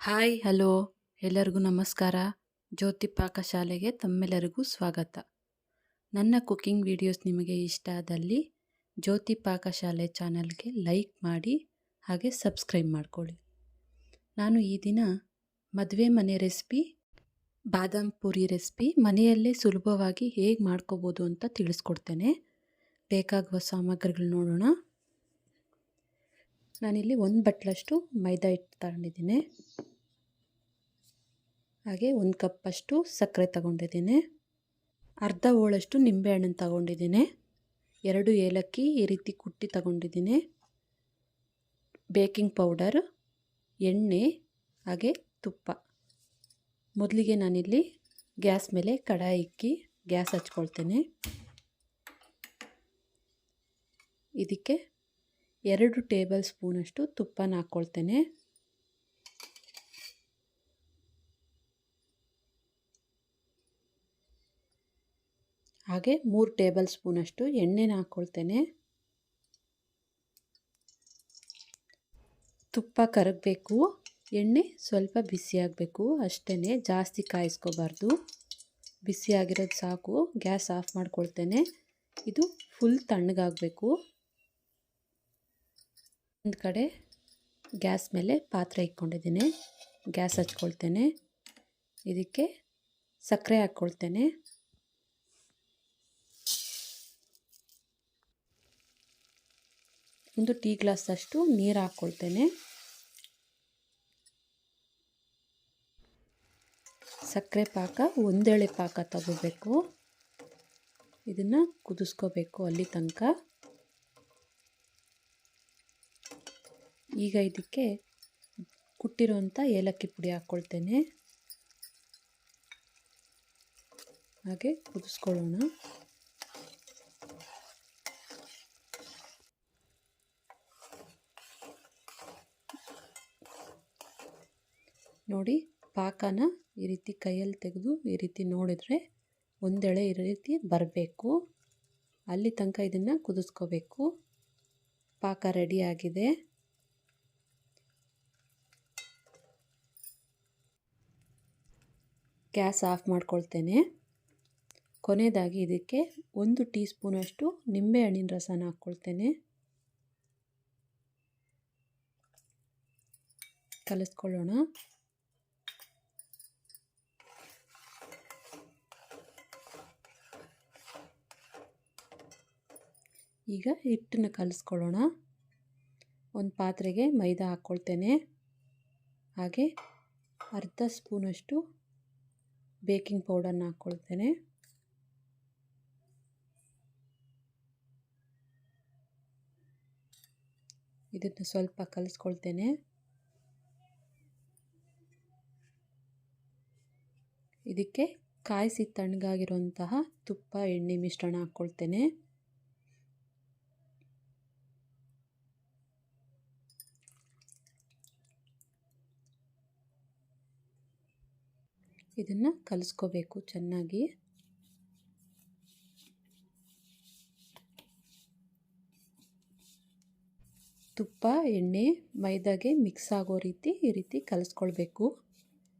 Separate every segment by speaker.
Speaker 1: Hi, hello. ಎಲ್ಲರಿಗೂ ನಮಸ್ಕಾರ. ಜ್ಯೋತಿ ಪಾಕಶಾಲೆಗೆ ತಮ್ಮೆಲ್ಲರಿಗೂ ಸ್ವಾಗತ. ನನ್ನ ಕುಕ್ಕಿಂಗ್ ವಿಡಿಯೋಸ್ ನಿಮಗೆ ಇಷ್ಟ ಆದಲ್ಲಿ ಜ್ಯೋತಿ ಪಾಕಶಾಲೆ ಚಾನಲ್ಗೆ ಲೈಕ್ ಮಾಡಿ ಹಾಗೆ ಸಬ್ಸ್ಕ್ರೈಬ್ ಮಾಡ್ಕೊಳ್ಳಿ. ನಾನು ಈ ದಿನ ಮದುವೆ ಮನೆ ರೆಸಿಪಿ, ಬಾದಾಮ್ ಪೂರಿ ರೆಸಿಪಿ ಮನೆಯಲ್ಲೇ ಸುಲಭವಾಗಿ ಹೇಗೆ ಮಾಡ್ಕೋಬೋದು ಅಂತ ತಿಳಿಸ್ಕೊಡ್ತೇನೆ. ಬೇಕಾಗುವ ಸಾಮಗ್ರಿಗಳು ನೋಡೋಣ. ನಾನಿಲ್ಲಿ ಒಂದು ಬಟ್ಲಷ್ಟು ಮೈದಾ ಹಿಟ್ಟು ತಗೊಂಡಿದ್ದೀನಿ. ಹಾಗೆ ಒಂದು ಕಪ್ಪಷ್ಟು ಸಕ್ಕರೆ ತಗೊಂಡಿದ್ದೀನಿ. ಅರ್ಧ ಹೋಳಷ್ಟು ನಿಂಬೆಹಣ್ಣನ್ನು ತಗೊಂಡಿದ್ದೀನಿ. ಎರಡು ಏಲಕ್ಕಿ, ಈ ರೀತಿ ಕುಟ್ಟಿ ತಗೊಂಡಿದ್ದೀನಿ. ಬೇಕಿಂಗ್ ಪೌಡರ್, ಎಣ್ಣೆ, ಹಾಗೆ ತುಪ್ಪ. ಮೊದಲಿಗೆ ನಾನಿಲ್ಲಿ ಗ್ಯಾಸ್ ಮೇಲೆ ಕಡಾಯಿ ಇಕ್ಕಿ ಗ್ಯಾಸ್ ಹಚ್ಕೊಳ್ತೇನೆ. ಇದಕ್ಕೆ ಎರಡು ಟೇಬಲ್ ಸ್ಪೂನಷ್ಟು ತುಪ್ಪನ ಹಾಕ್ಕೊಳ್ತೇನೆ. ಹಾಗೆ ಮೂರು ಟೇಬಲ್ ಸ್ಪೂನಷ್ಟು ಎಣ್ಣೆನ ಹಾಕ್ಕೊಳ್ತೇನೆ. ತುಪ್ಪ ಕರಗಬೇಕು. ಎಣ್ಣೆ ಸ್ವಲ್ಪ ಬಿಸಿಯಾಗಬೇಕು ಅಷ್ಟೇ ಜಾಸ್ತಿ ಕಾಯಿಸ್ಕೋಬಾರ್ದು. ಬಿಸಿಯಾಗಿರೋದು ಸಾಕು. ಗ್ಯಾಸ್ ಆಫ್ ಮಾಡ್ಕೊಳ್ತೇನೆ. ಇದು ಫುಲ್ ತಣ್ಣಗಾಗಬೇಕು. ಒಂದು ಕಡೆ ಗ್ಯಾಸ್ ಮೇಲೆ ಪಾತ್ರೆ ಇಟ್ಕೊಂಡಿದ್ದೀನಿ ಗ್ಯಾಸ್ ಹಚ್ಕೊಳ್ತೇನೆ. ಇದಕ್ಕೆ ಸಕ್ಕರೆ ಹಾಕ್ಕೊಳ್ತೇನೆ. ಒಂದು ಟೀ ಗ್ಲಾಸಷ್ಟು ನೀರು ಹಾಕ್ಕೊಳ್ತೇನೆ. ಸಕ್ಕರೆ ಪಾಕ, ಒಂದೇಳೆ ಪಾಕ ತಗೋಬೇಕು. ಇದನ್ನು ಕುದಿಸ್ಕೋಬೇಕು ಅಲ್ಲಿ ತನಕ. ಈಗ ಇದಕ್ಕೆ ಕುಟ್ಟಿರೋಂಥ ಏಲಕ್ಕಿ ಪುಡಿ ಹಾಕ್ಕೊಳ್ತೇನೆ. ಹಾಗೆ ಕುದಿಸ್ಕೊಳ್ಳೋಣ. ನೋಡಿ, ಪಾಕನ ಈ ರೀತಿ ಕೈಯಲ್ಲಿ ತೆಗೆದು ಈ ರೀತಿ ನೋಡಿದರೆ ಒಂದೆಳೆ ಈ ರೀತಿ ಬರಬೇಕು. ಅಲ್ಲಿ ತನಕ ಇದನ್ನು ಕುದಿಸ್ಕೋಬೇಕು. ಪಾಕ ರೆಡಿಯಾಗಿದೆ ಗ್ಯಾಸ್ ಆಫ್ ಮಾಡ್ಕೊಳ್ತೇನೆ. ಕೊನೆಯದಾಗಿ ಇದಕ್ಕೆ ಒಂದು ಟೀ ಸ್ಪೂನಷ್ಟು ನಿಂಬೆಹಣ್ಣಿನ ರಸನ ಹಾಕ್ಕೊಳ್ತೇನೆ. ಕಲಿಸ್ಕೊಳ್ಳೋಣ. ಈಗ ಹಿಟ್ಟನ್ನು ಕಲಿಸ್ಕೊಳ್ಳೋಣ. ಒಂದು ಪಾತ್ರೆಗೆ ಮೈದಾ ಹಾಕ್ಕೊಳ್ತೇನೆ. ಹಾಗೆ ಅರ್ಧ ಸ್ಪೂನಷ್ಟು ಬೇಕಿಂಗ್ ಪೌಡರ್ನ ಹಾಕ್ಕೊಳ್ತೇನೆ. ಇದನ್ನು ಸ್ವಲ್ಪ ಕಲಿಸ್ಕೊಳ್ತೇನೆ. ಇದಕ್ಕೆ ಕಾಯಿಸಿ ತಣ್ಣಗಾಗಿರುವಂತಹ ತುಪ್ಪ ಎಣ್ಣೆ ಮಿಶ್ರಣ ಹಾಕ್ಕೊಳ್ತೇನೆ. ಇದನ್ನು ಕಲಿಸ್ಕೋಬೇಕು ಚೆನ್ನಾಗಿ. ತುಪ್ಪ, ಎಣ್ಣೆ, ಮೈದಾಗೆ ಮಿಕ್ಸ್ ಆಗೋ ರೀತಿ ಈ ರೀತಿ ಕಲಿಸ್ಕೊಳ್ಬೇಕು.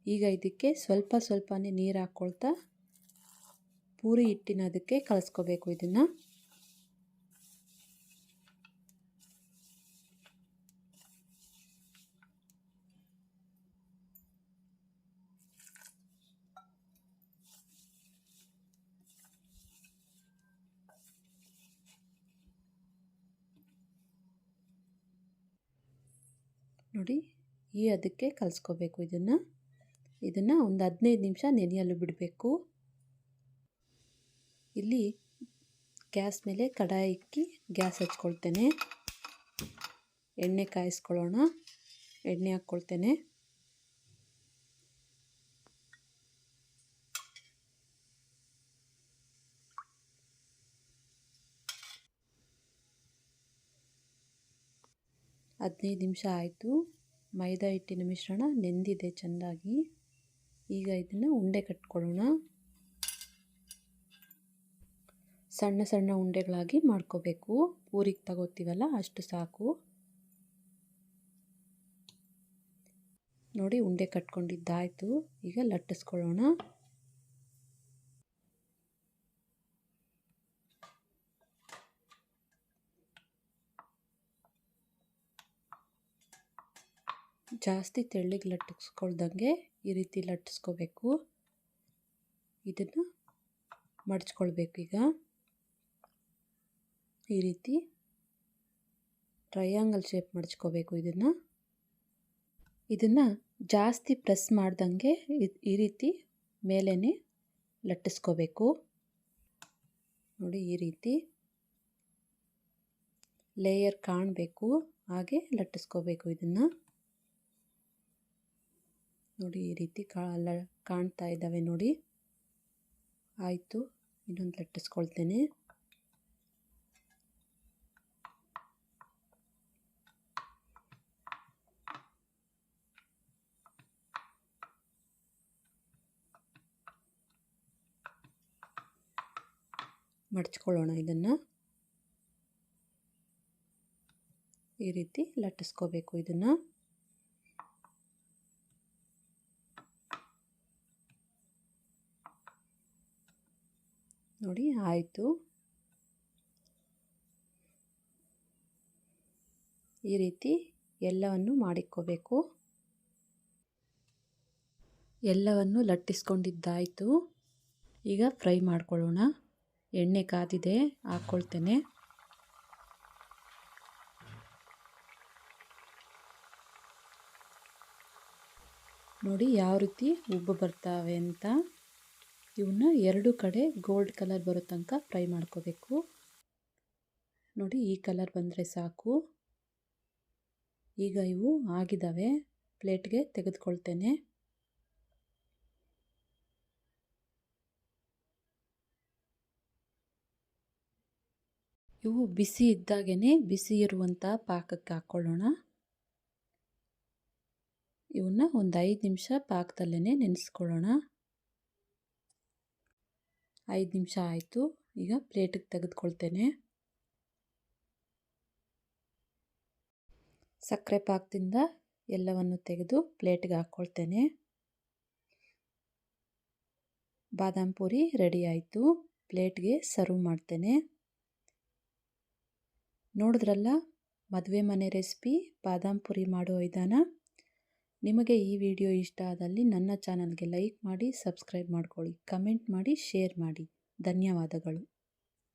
Speaker 1: ಈಗ ಇದಕ್ಕೆ ಸ್ವಲ್ಪ ಸ್ವಲ್ಪನೇ ನೀರು ಹಾಕ್ಕೊಳ್ತಾ ಪೂರಿ ಹಿಟ್ಟಿನ ಅದಕ್ಕೆ ಕಲಿಸ್ಕೋಬೇಕು ಇದನ್ನು. ನೋಡಿ, ಈ ಅದಕ್ಕೆ ಕಲಿಸ್ಕೋಬೇಕು ಇದನ್ನು. ಇದನ್ನು ಒಂದು ಹದಿನೈದು ನಿಮಿಷ ನೆನೆಯಲು ಬಿಡಬೇಕು. ಇಲ್ಲಿ ಗ್ಯಾಸ್ ಮೇಲೆ ಕಡಾಯಿ ಇಕ್ಕಿ ಗ್ಯಾಸ್ ಹಚ್ಕೊಳ್ತೇನೆ. ಎಣ್ಣೆ ಕಾಯಿಸ್ಕೊಳ್ಳೋಣ. ಎಣ್ಣೆ ಹಾಕ್ಕೊಳ್ತೇನೆ. ಹದಿನೈದು ನಿಮಿಷ ಆಯಿತು. ಮೈದಾ ಹಿಟ್ಟಿನ ಮಿಶ್ರಣ ನೆಂದಿದೆ ಚೆಂದಾಗಿ. ಈಗ ಇದನ್ನು ಉಂಡೆ ಕಟ್ಕೊಳ್ಳೋಣ. ಸಣ್ಣ ಸಣ್ಣ ಉಂಡೆಗಳಾಗಿ ಮಾಡ್ಕೋಬೇಕು. ಪೂರಿಗೆ ತಗೋತೀವಲ್ಲ ಅಷ್ಟು ಸಾಕು. ನೋಡಿ ಉಂಡೆ ಕಟ್ಕೊಂಡಿದ್ದಾಯಿತು. ಈಗ ಲಟ್ಟಿಸ್ಕೊಳ್ಳೋಣ. ಜಾಸ್ತಿ ತೆಳ್ಳಗೆ ಲಟ್ಟಿಸ್ಕೊಳ್ದಂಗೆ ಈ ರೀತಿ ಲಟ್ಟಿಸ್ಕೋಬೇಕು. ಇದನ್ನು ಮಡಚ್ಕೊಳ್ಬೇಕು ಈಗ. ಈ ರೀತಿ ಟ್ರಯಾಂಗಲ್ ಶೇಪ್ ಮಡಚ್ಕೋಬೇಕು ಇದನ್ನು. ಇದನ್ನು ಜಾಸ್ತಿ ಪ್ರೆಸ್ ಮಾಡ್ದಂಗೆ ಈ ರೀತಿ ಮೇಲೇ ಲಟ್ಟಿಸ್ಕೋಬೇಕು. ನೋಡಿ ಈ ರೀತಿ ಲೇಯರ್ ಕಾಣಬೇಕು, ಹಾಗೆ ಲಟ್ಟಿಸ್ಕೋಬೇಕು ಇದನ್ನು. ನೋಡಿ, ಈ ರೀತಿ ಕಾಲ ಕಾಣ್ತಾ ಇದ್ದಾವೆ ನೋಡಿ. ಆಯಿತು, ಇನ್ನೊಂದು ಲಟ್ಟಿಸ್ಕೊಳ್ತೇನೆ. ಮಡ್ಚ್ಕೊಳ್ಳೋಣ ಇದನ್ನು. ಈ ರೀತಿ ಲಟ್ಟಿಸ್ಕೋಬೇಕು ಇದನ್ನು. ನೋಡಿ, ಆಯಿತು. ಈ ರೀತಿ ಎಲ್ಲವನ್ನು ಮಾಡಿಕ್ಕೋಬೇಕು ಎಲ್ಲವನ್ನು ಲಟ್ಟಿಸ್ಕೊಂಡಿದ್ದಾಯಿತು. ಈಗ ಫ್ರೈ ಮಾಡ್ಕೊಳ್ಳೋಣ. ಎಣ್ಣೆ ಕಾದಿದೆ, ಹಾಕ್ಕೊಳ್ತೇನೆ. ನೋಡಿ, ಯಾವ ರೀತಿ ಉಬ್ಬು ಬರ್ತಾವೆ ಅಂತ. ಇವನ್ನ ಎರಡು ಕಡೆ ಗೋಲ್ಡ್ ಕಲರ್ ಬರೋ ತನಕ ಫ್ರೈ ಮಾಡ್ಕೋಬೇಕು. ನೋಡಿ, ಈ ಕಲರ್ ಬಂದರೆ ಸಾಕು. ಈಗ ಇವು ಆಗಿದ್ದಾವೆ ಪ್ಲೇಟ್ಗೆ ತೆಗೆದುಕೊಳ್ತೇನೆ. ಇವು ಬಿಸಿ ಇದ್ದಾಗೇ ಬಿಸಿ ಇರುವಂಥ ಪಾಕಕ್ಕೆ ಹಾಕ್ಕೊಳ್ಳೋಣ ಇವನ್ನ ಒಂದು ಐದು ನಿಮಿಷ ಪಾಕದಲ್ಲೇ ನೆನೆಸ್ಕೊಳ್ಳೋಣ. ಐದು ನಿಮಿಷ ಆಯಿತು. ಈಗ ಪ್ಲೇಟಿಗೆ ತೆಗೆದುಕೊಳ್ತೇನೆ. ಸಕ್ಕರೆ ಪಾಕದಿಂದ ಎಲ್ಲವನ್ನು ತೆಗೆದು ಪ್ಲೇಟ್ಗೆ ಹಾಕ್ಕೊಳ್ತೇನೆ. ಬಾದಾಮ್ ಪೂರಿ ರೆಡಿ ಆಯಿತು. ಪ್ಲೇಟ್ಗೆ ಸರ್ವ್ ಮಾಡ್ತೇನೆ. ನೋಡಿದ್ರಲ್ಲ, ಮದುವೆ ಮನೆ ರೆಸಿಪಿ, ಬಾದಾಮ್ ಪುರಿ ಮಾಡೋ ವಿಧಾನ? ನಿಮಗೆ ಈ ವಿಡಿಯೋ ಇಷ್ಟ ಆದಲ್ಲಿ ನನ್ನ ಚಾನಲ್ಗೆ ಲೈಕ್ ಮಾಡಿ, ಸಬ್ಸ್ಕ್ರೈಬ್ ಮಾಡ್ಕೊಳ್ಳಿ. ಕಮೆಂಟ್ ಮಾಡಿ, ಶೇರ್ ಮಾಡಿ. ಧನ್ಯವಾದಗಳು.